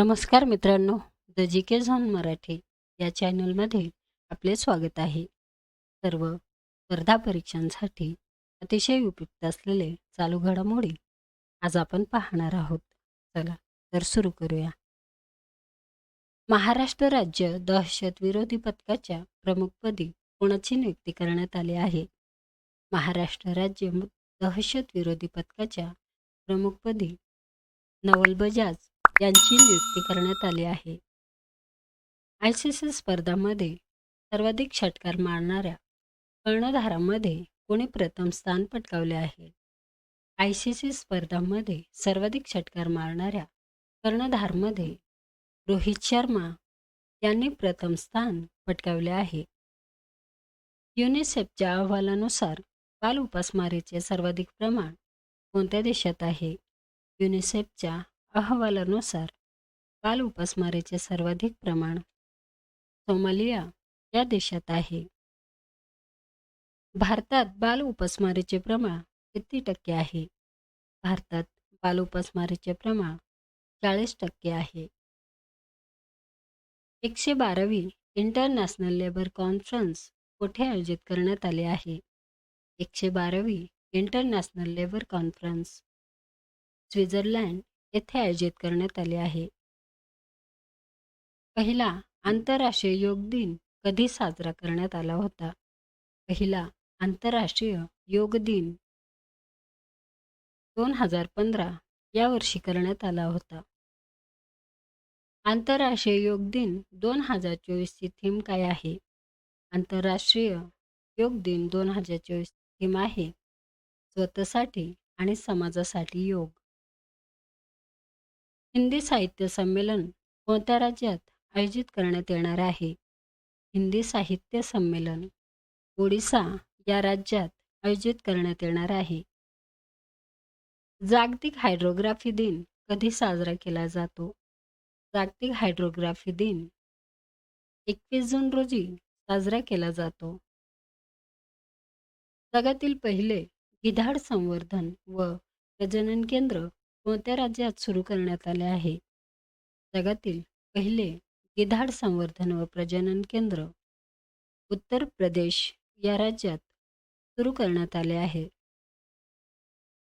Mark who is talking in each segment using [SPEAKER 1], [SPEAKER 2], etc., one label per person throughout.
[SPEAKER 1] नमस्कार मित्रांनो द जी के झॉन मराठी या चॅनलमध्ये आपले स्वागत आहे. सर्व स्पर्धा परीक्षांसाठी अतिशय उपयुक्त असलेले चालू घडामोडी आज आपण पाहणार आहोत. चला तर सुरू करूया. महाराष्ट्र राज्य दहशत विरोधी पथकाच्या प्रमुखपदी कोणाची नियुक्ती करण्यात आली आहे? महाराष्ट्र राज्य दहशत विरोधी पथकाच्या प्रमुखपदी नवल बजाज यांची नियुक्ती करण्यात आली आहे. आय सी सी स्पर्धांमध्ये सर्वाधिक षटकार मारणाऱ्या कर्णधारामध्ये कोणी प्रथम स्थान पटकावले आहे? आय सी सी स्पर्धांमध्ये सर्वाधिक षटकार मारणाऱ्या कर्णधारमध्ये रोहित शर्मा यांनी प्रथम स्थान पटकावले आहे. युनिसेफच्या अहवालानुसार बाल उपासमारीचे सर्वाधिक प्रमाण कोणत्या देशात आहे? युनिसेफच्या अहवालानुसार बाल उपासमारीचे सर्वाधिक प्रमाण सोमालिया या देशात आहे. भारतात बाल उपासमारीचे प्रमाण किती टक्के आहे? भारतात बाल उपासमारीचे प्रमाण चाळीस टक्के आहे. एकशे बारावी इंटरनॅशनल लेबर कॉन्फरन्स कोठे आयोजित करण्यात आले आहे? एकशे बारावी इंटरनॅशनल लेबर कॉन्फरन्स स्वित्झर्लंड येथे आयोजित करण्यात आले आहे. पहिला आंतरराष्ट्रीय योग दिन कधी साजरा करण्यात आला होता? पहिला आंतरराष्ट्रीय योग दिन दोन हजार पंधरा या वर्षी करण्यात आला होता. आंतरराष्ट्रीय योग दिन दोन हजार चोवीसची थीम काय आहे? आंतरराष्ट्रीय योग दिन दोन हजार चोवीस थीम आहे. स्वतःसाठी आणि समाजासाठी योग. हिंदी साहित्य संमेलन कोणत्या राज्यात आयोजित करण्यात येणार आहे? हिंदी साहित्य संमेलन ओडिसा या राज्यात आयोजित करण्यात येणार आहे. जागतिक हायड्रोग्राफी दिन कधी साजरा केला जातो? जागतिक हायड्रोग्राफी दिन एकवीस जून रोजी साजरा केला जातो. जगातील पहिले गिधाड संवर्धन व प्रजनन केंद्र कोणत्या राज्यात सुरू करण्यात आले आहे? जगातील पहिले गिधाड संवर्धन व प्रजनन केंद्र. उत्तर प्रदेश या राज्यात सुरू करण्यात आले आहे.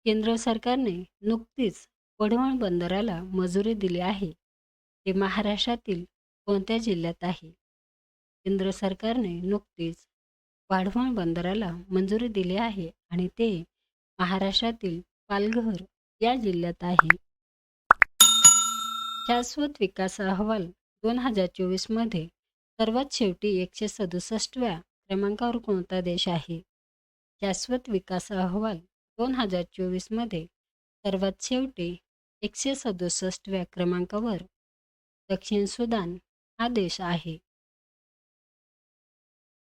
[SPEAKER 1] केंद्र सरकारने नुकतीच वढवण बंदराला मंजुरी दिली आहे. ते महाराष्ट्रातील कोणत्या जिल्ह्यात आहे? केंद्र सरकारने नुकतीच वाढवण बंदराला मंजुरी दिली आहे आणि ते महाराष्ट्रातील पालघर या जिल्ह्यात आहे. शाश्वत विकास अहवाल दोन हजार चोवीसमध्ये सर्वात शेवटी एकशे सदुसष्टव्या क्रमांकावर कोणता देश आहे? शाश्वत विकास अहवाल दोन हजार चोवीसमध्ये सर्वात शेवटी एकशे सदुसष्टव्या क्रमांकावर दक्षिण सुदान हा देश आहे.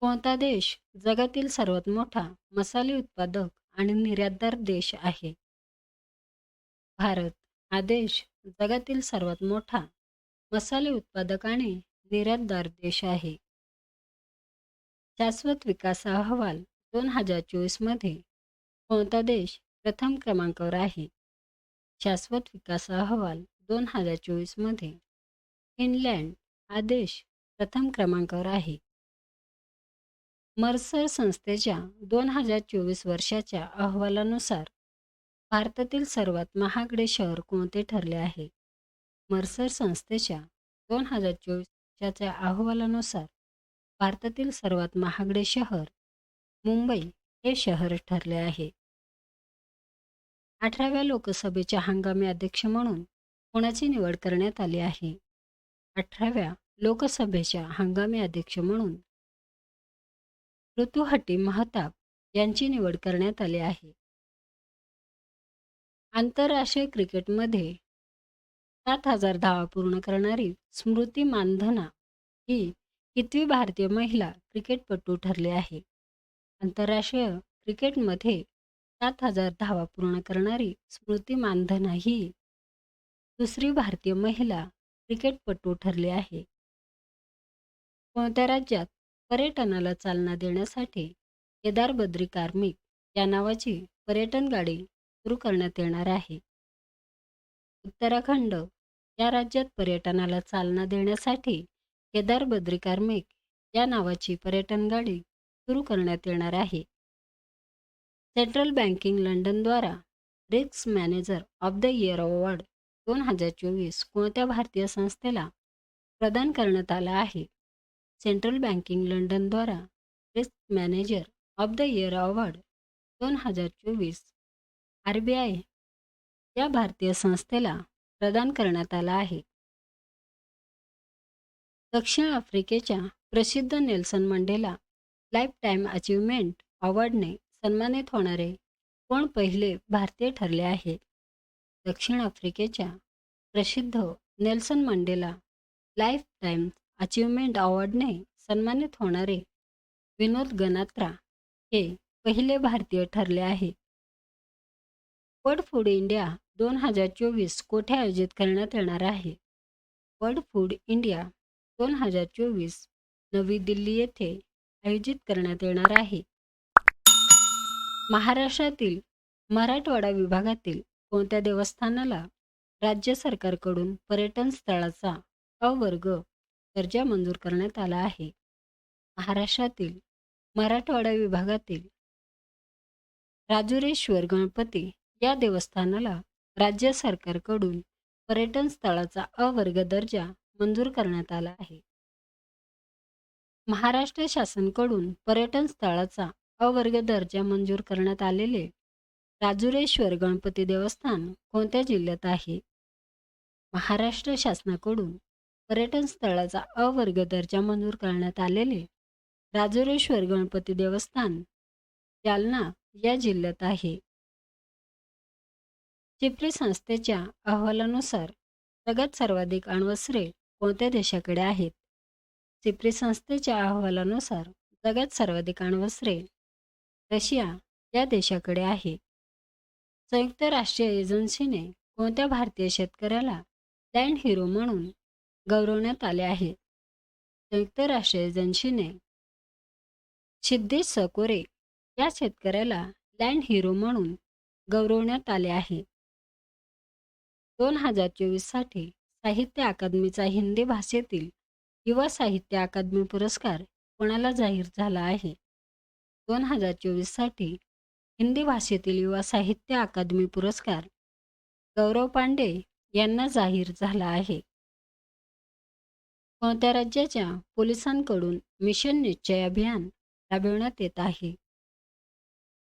[SPEAKER 1] कोणता देश जगातील सर्वात मोठा मसाले उत्पादक आणि निर्यातदार देश आहे? भारत हा देश जगातील सर्वात मोठा मसाले उत्पादक आणि निर्यातदार देश आहे. शाश्वत विकास अहवाल दोन हजार चोवीसमध्ये कोणता देश प्रथम क्रमांकावर आहे? शाश्वत विकास अहवाल दोन हजार चोवीसमध्ये फिनलँड हा देश प्रथम क्रमांकावर आहे. मर्सर संस्थेच्या दोन हजार चोवीस वर्षाच्या अहवालानुसार भारतातील सर्वात महागडे शहर कोणते ठरले आहे? मर्सर संस्थेच्या दोन हजार चोवीसच्या अहवालानुसार भारतातील सर्वात महागडे शहर मुंबई हे शहर ठरले आहे. अठराव्या लोकसभेच्या हंगामी अध्यक्ष म्हणून कोणाची निवड करण्यात आली आहे. अठराव्या लोकसभेच्या हंगामी अध्यक्ष म्हणून ऋतुहटी महताब यांची निवड करण्यात आली आहे. आंतरराष्ट्रीय क्रिकेटमध्ये सात हजार धावा पूर्ण करणारी स्मृती मानधना ही कितवी भारतीय महिला क्रिकेटपटू ठरली आहे. आंतरराष्ट्रीय क्रिकेटमध्ये सात हजार धावा पूर्ण करणारी स्मृती मानधना ही दुसरी भारतीय महिला क्रिकेटपटू ठरली आहे. कोणत्या राज्यात पर्यटनाला चालना देण्यासाठी केदार बद्री कार्मिक या नावाची पर्यटन गाडी सुरू करण्यात येणार आहे. उत्तराखंड या राज्यात पर्यटनाला चालना देण्यासाठी केदार बद्री कार्मिक या नावाची पर्यटन गाडी सुरू करण्यात येणार आहे. Central banking लंडनद्वारा risk manager of the year award दोन हजार चोवीस कोणत्या भारतीय संस्थेला प्रदान करण्यात आला आहे? Central banking लंडनद्वारा risk manager of the year award दोन हजार चोवीस आर बी आय या भारतीय संस्थेला प्रदान करण्यात आला आहे. दक्षिण आफ्रिकेच्या प्रसिद्ध Nelson Mandela lifetime achievement अवॉर्डने सन्मानित होणारे कोण पहिले भारतीय ठरले आहे दक्षिण आफ्रिकेच्या प्रसिद्ध Nelson Mandela lifetime achievement अवॉर्डने सन्मानित होणारे विनोद गनात्रा हे पहिले भारतीय ठरले आहे वर्ल्ड फूड इंडिया दोन हजार चोवीस कोठे आयोजित करण्यात येणार आहे? वर्ल्ड फूड इंडिया दोन हजार चोवीस नवी दिल्ली येथे आयोजित करण्यात येणार आहे. महाराष्ट्रातील मराठवाडा विभागातील कोणत्या देवस्थानाला राज्य सरकारकडून पर्यटन स्थळाचा अवर्ग दर्जा मंजूर करण्यात आला आहे? महाराष्ट्रातील मराठवाडा विभागातील राजुरेश्वर गणपती या देवस्थानाला राज्य सरकारकडून पर्यटन स्थळाचा अवर्ग दर्जा मंजूर करण्यात आला आहे. महाराष्ट्र शासनकडून पर्यटन स्थळाचा अवर्ग दर्जा मंजूर करण्यात आलेले राजुरेश्वर गणपती देवस्थान कोणत्या जिल्ह्यात आहे? महाराष्ट्र शासनाकडून पर्यटन स्थळाचा अवर्ग दर्जा मंजूर करण्यात आलेले राजुरेश्वर गणपती देवस्थान जालना या जिल्ह्यात आहे. चिपली संस्थेच्या अहवालानुसार जगात सर्वाधिक अण्वस्त्रे कोणत्या देशाकडे आहेत? चिपली संस्थेच्या अहवालानुसार जगात सर्वाधिक अण्वस्त्रे रशिया या देशाकडे आहे संयुक्त राष्ट्रीय एजन्सीने कोणत्या भारतीय शेतकऱ्याला लँड हिरो म्हणून गौरवण्यात आले आहे? संयुक्त राष्ट्र एजन्सीने सिद्धेश सकोरे या शेतकऱ्याला लँड हिरो म्हणून गौरवण्यात आले आहे. दोन हजार चोवीससाठी साहित्य अकादमीचा हिंदी भाषेतील युवा साहित्य अकादमी पुरस्कार कोणाला जाहीर झाला आहे? दोन हजार चोवीससाठी हिंदी भाषेतील युवा साहित्य अकादमी पुरस्कार गौरव पांडे यांना जाहीर झाला आहे. कोणत्या राज्याच्या पोलिसांकडून मिशन निश्चय अभियान राबविण्यात येत आहे?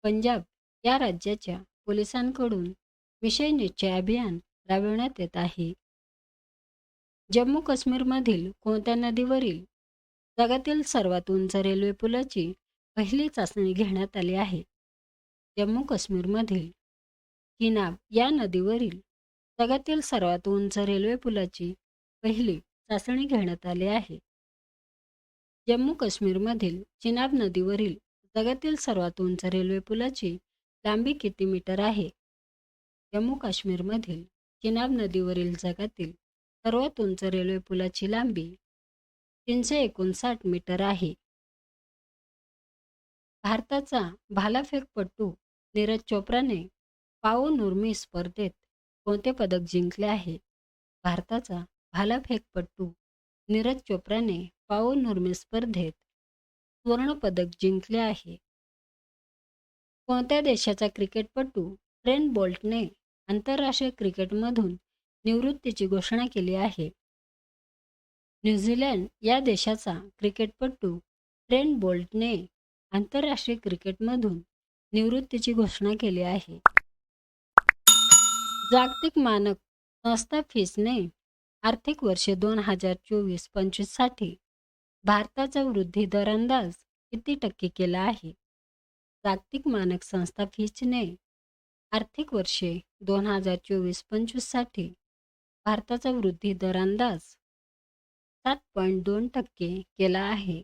[SPEAKER 1] पंजाब या राज्याच्या पोलिसांकडून मिशन निश्चय अभियान राबविण्यात येत आहे. जम्मू काश्मीरमधील कोणत्या नदीवरील जगातील सर्वात उंच रेल्वे पुलाची पहिली चाचणी घेण्यात आली आहे? जम्मू काश्मीरमधील किनाब या नदीवरील जगातील सर्वात उंच रेल्वे पुलाची पहिली चाचणी घेण्यात आली आहे. जम्मू काश्मीरमधील चिनाब नदीवरील जगातील सर्वात उंच रेल्वे पुलाची लांबी किती मीटर आहे? जम्मू काश्मीरमधील चिनाब नदीवरील जगातील सर्वात उंच रेल्वे पुलाची लांबी तीनशे एकोणसाठ मीटर आहे. भारताचा भालाफेकपटू नीरज चोप्राने पाओ नुर्मी स्पर्धेत कोणते पदक जिंकले आहे? भारताचा भालाफेकपटू नीरज चोप्राने पाओ नुर्मी स्पर्धेत सुवर्णपदक जिंकले आहे. कोणत्या देशाचा क्रिकेटपटू ट्रेन बोल्टने आंतरराष्ट्रीय क्रिकेटमधून निवृत्तीची घोषणा केली आहे. न्यूझीलंड या देशाचा क्रिकेटपटू ट्रेन बोल्टने आंतरराष्ट्रीय क्रिकेटमधून निवृत्तीची घोषणा केली आहे. जागतिक मानक संस्था फिसने आर्थिक वर्ष दोन हजार चोवीस पंचवीससाठी भारताचा वृद्धी दर अंदाज किती टक्के केला आहे? जागतिक मानक संस्था फिचने आर्थिक वर्षे दोन हजार चोवीस पंचवीससाठी भारताचा वृद्धी दर अंदाज सात पॉईंट दोन टक्के केला आहे.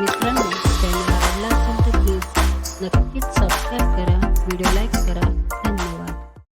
[SPEAKER 1] मित्रांनो चॅनल आवडला असेल तर प्लीज नक्कीच सबस्क्राईब करा व्हिडिओ लाईक करा.